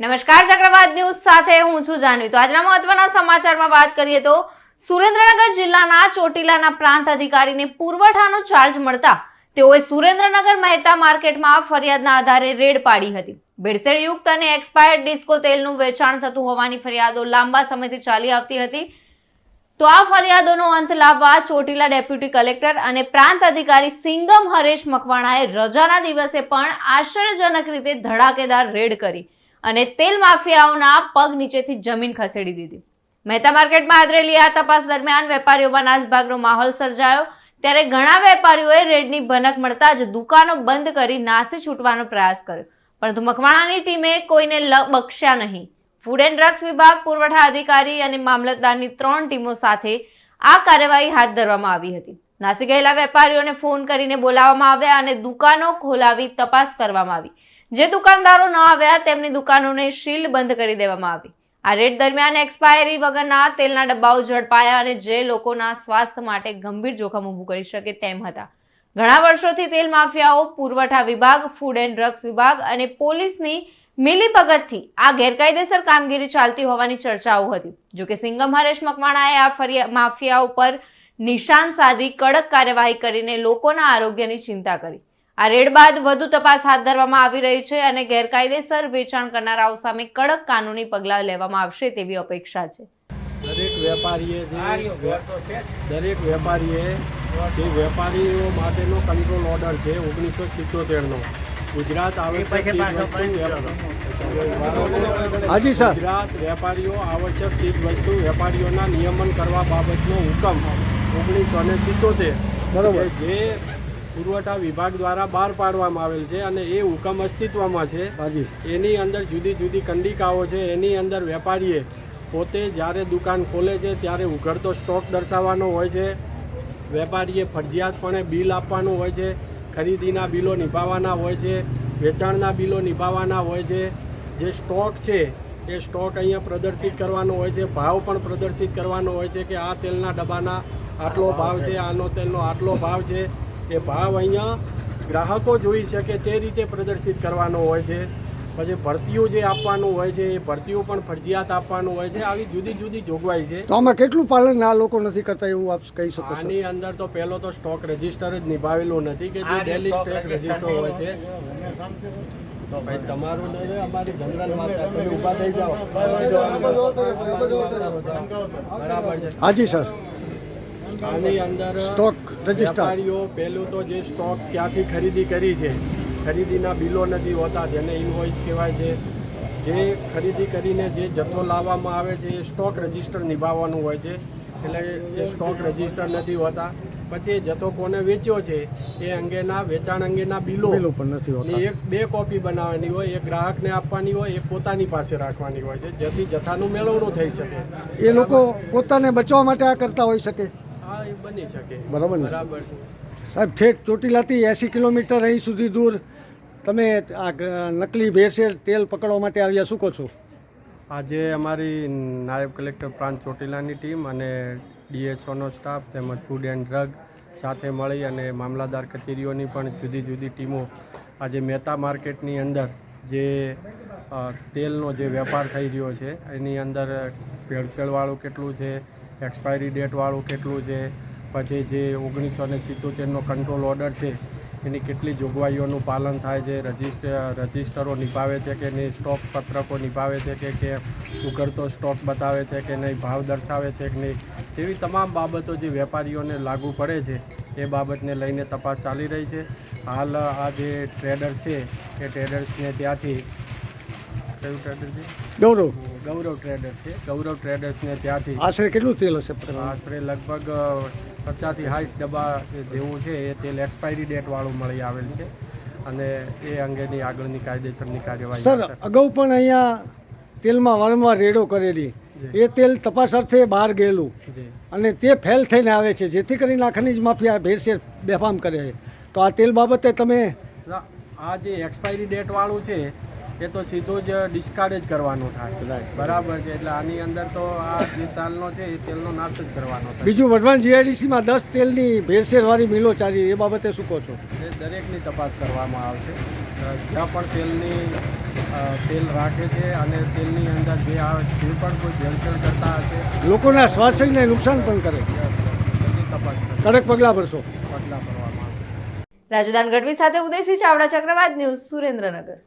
નમસ્કાર, ચક્રવાત ન્યૂઝ સાથે હું છું જાનવી. તો આજના મહત્વના સમાચારમાં વાત કરીએ તો સુરેન્દ્રનગર જિલ્લાના ચોટીલાના પ્રાંત અધિકારીને પુરવઠાનો ચાર્જ મળતા તેઓએ સુરેન્દ્રનગર મહેતા માર્કેટમાં ફરિયાદના આધારે રેડ પાડી હતી. ભેળસેળયુક્ત અને એક્સપાયર્ડ ડિસ્કો તેલનું વેચાણ થતું હોવાની ફરિયાદો લાંબા સમયથી ચાલી આવતી હતી. તો આ ફરિયાદોનો અંત લાવવા ચોટીલા ડેપ્યુટી કલેક્ટર અને પ્રાંત અધિકારી સિંગમ હરેશ મકવાણાએ રજાના દિવસે પણ આશ્ચર્યજનક રીતે ધડાકેદાર રેડ કરી અને તેલ માફિયાઓના પગ નીચેથી જમીન ખસેડી દીધી. મહેતા માર્કેટમાં આદરેલી આ તપાસ દરમિયાન વેપારીઓમાં નાસભાગનો માહોલ સર્જાયો. ત્યારે ઘણા વેપારીઓએ રેડની ભનક મળતા જ દુકાનો બંધ કરી નાસી છૂટવાનો પ્રયાસ કર્યો. પરંતુ મકવાણાની ટીમે કોઈને બખ્શ્યા નહીં. ફૂડ એન્ડ ડ્રગ્સ વિભાગ, પુરવઠા અધિકારી અને મામલતદારની ત્રણ ટીમો સાથે આ કાર્યવાહી હાથ ધરવામાં આવી હતી. નાસી ગયેલા વેપારીઓને ફોન કરીને બોલાવવામાં આવ્યા અને દુકાનો ખોલાવી તપાસ કરવામાં આવી. જે દુકાનદારો ન આવ્યા તેમની દુકાનોને સીલ બંધ કરી દેવામાં આવી. આ રેડ દરમિયાન એક્સપાયરી વગરના તેલના ડબ્બાઓ ઝડપાયા અને જે લોકોના સ્વાસ્થ્ય માટે ગંભીર જોખમ ઊભું કરી શકે તેમ હતા. ઘણા વર્ષોથી તેલ માફિયાઓ, પુરવઠા વિભાગ ફૂડ એન્ડ ડ્રગ્સ વિભાગ અને પોલીસની મિલીભગતથી આ ગેરકાયદેસર કામગીરી ચાલતી હોવાની ચર્ચાઓ હતી. જોકે સિંગમ હરેશ મકવાણાએ આ ફરિયા માફિયા ઉપર નિશાન સાધી કડક કાર્યવાહી કરીને લોકોના આરોગ્યની ચિંતા કરી. આ રેડ બાદ વધુ તપાસ હાથ ધરવામાં આવી રહી છે અને ગેરકાયદેસર વેચાણ કરનારાઓ સામે કડક કાનૂની પગલાં લેવામાં આવશે તેવી અપેક્ષા છે. દરેક વેપારીએ જે દરેક વેપારીએ જે વેપારીઓ માટેનો કંટ્રોલ ઓર્ડર છે ઓગણીસો સિત્તોતેરનો. ગુજરાત આવશ્યક હાજી સર. ગુજરાત વેપારીઓ આવશ્યક ચીજ વસ્તુ વેપારીઓના નિયમન કરવા બાબતનો હુકમ ઓગણીસો ને સિત્તોતેર. બરોબર. જે પુરવઠા વિભાગ દ્વારા બહાર પાડવામાં આવેલ છે અને એ હુકમ અસ્તિત્વમાં છે. હાજી. એની અંદર જુદી જુદી કંડિકાઓ છે. એની અંદર વેપારીએ પોતે જ્યારે દુકાન ખોલે છે ત્યારે ઉઘડતો સ્ટોક દર્શાવવાનો હોય છે. વેપારીએ ફરજિયાતપણે બિલ આપવાનું હોય છે. ખરીદીના બિલો નિભાવવાના હોય છે. વેચાણના બિલો નિભાવવાના હોય છે. જે સ્ટોક છે એ સ્ટોક અહીંયા પ્રદર્શિત કરવાનો હોય છે. ભાવ પણ પ્રદર્શિત કરવાનો હોય છે કે આ તેલના ડબ્બાના આટલો ભાવ છે આનો તેલનો આટલો ભાવ છે. એ ભાવ અહીંયા ગ્રાહકો જોઈ શકે તે રીતે પ્રદર્શિત કરવાનો હોય છે. પછી ભરતીઓ જે આપવાનું હોય છે એ ભરતીઓ પણ ફરજિયાત આપવાનું હોય છે. આવી જુદી જુદી જોગવાઈ છે. તો આમાં કેટલું પાલન આ લોકો નથી કરતા એવું આપ કહી શકો આની અંદર તો પહેલો તો સ્ટોક રજિસ્ટર જ નિભાવેલું નથી કે જે ડેલી સ્ટોક રજિસ્ટર હોય છે. તો ભાઈ તમારું નહીં અમારી જનરલ માતા તમે ઊભા થઈ જાઓ. બરાબર છે હાજી સર. આની અંદર સ્ટોક વેપારીઓ પહેલું તો જે સ્ટોક ક્યાંથી ખરીદી કરી છે ખરીદીના બિલો નથી હોતા જેને ઇન્વોઇસ કહેવાય છે. જે ખરીદી કરીને જે જથ્થો લાવવામાં આવે છે એ સ્ટોક રજિસ્ટર નિભાવવાનું હોય છે. એટલે એ સ્ટોક રજિસ્ટર નથી હોતા. પછી એ જથ્થો કોને વેચ્યો છે એ અંગેના વેચાણ અંગેના બિલો. પણ નથી હોતા. એક બે કોપી બનાવવાની હોય એક ગ્રાહકને આપવાની હોય એક પોતાની પાસે રાખવાની હોય છે જેથી જથ્થાનું મેળવણું થઈ શકે. એ લોકો પોતાને બચવા માટે આ કરતા હોઈ શકે. એ બની શકે. બરાબર ને? બરાબર સાહેબ છેક ચોટીલાથી એંસી કિલોમીટર અહીં સુધી દૂર. તમે આ નકલી ભેળસેળ તેલ પકડવા માટે આવ્યા શું કહો છો? આજે અમારી નાયબ કલેક્ટર પ્રાંત ચોટીલાની ટીમ અને ડીએસઓનો સ્ટાફ તેમજ ફૂડ એન્ડ ડ્રગ સાથે મળી અને મામલાદાર કચેરીઓની પણ જુદી જુદી ટીમો આજે મહેતા માર્કેટની અંદર જે તેલનો જે વેપાર થઈ રહ્યો છે એની અંદર ભેળસેળવાળું કેટલું છે એક્સપાયરી ડેટવાળું કેટલું છે? પછી જે ઓગણીસો ને સિત્તોતેરનો કંટ્રોલ ઓર્ડર છે, એની કેટલી જોગવાઈઓનું પાલન થાય છે? રજિસ્ટર રજિસ્ટરો નિભાવે છે કે નહીં? સ્ટોક પત્રકો નિભાવે છે કે કે ઉઘડતો સ્ટોક બતાવે છે કે નહીં? ભાવ દર્શાવે છે કે નહીં? જેવી તમામ બાબતો જે વેપારીઓને લાગુ પડે છે, એ બાબતને લઈને તપાસ ચાલી રહી છે. હાલ આ જે ટ્રેડર છે, એ ટ્રેડર્સને ત્યાંથી કયું ટ્રેડર છે? ગૌરવ. ગૌરવ ટ્રેડર છે. ગૌરવ ટ્રેડર્સને ત્યાંથી આશરે કેટલું તેલ હશે? આશરે લગભગ પચાસથી સાઠ ડબ્બા જેવું છે એ તેલ એક્સપાયરી ડેટ વાળું મળી આવેલ છે. અને એ અંગેની આગળની કાયદેસરની કાર્યવાહી સર અગાઉ પણ અહીંયા તેલમાં વારંવાર રેડો કરેલી. એ તેલ તપાસ અર્થે બહાર ગયેલું. અને તે ફેલ થઈને આવે છે. જેથી કરીને આ ખનીજ માફિયા ભેરસેર બેફામ કરે છે. તો આ તેલ બાબતે તમે આ જે એક્સપાયરી ડેટ વાળું છે એ તો સીધું જ ડિસ્કાર્ડ જ કરવાનું થાય. બરાબર છે. એટલે આની અંદર તો આ જે તાલનો છે એ તેલનો નાશ જ કરવાનો થાય. બીજું વઢવાણ જીઆઈડીસીમાં દસ તેલની ભેળસેળવાળી મિલો ચાલી એ બાબતે શું કહો છો? એ દરેકની તપાસ કરવામાં આવશે. જ્યાં પણ તેલની તેલ રાખે છે અને તેલની અંદર જે આ જે પણ કોઈ ભેળસેળ કરતા હશે લોકોના સ્વાસ્થ્યને નુકસાન પણ કરે. કડક પગલાં ભરશો. પગલાં ભરવામાં આવશે. રાજુદાન ગઢવી સાથે ઉદયસિંહ ચાવડા ચક્રવાત ન્યૂઝ સુરેન્દ્રનગર.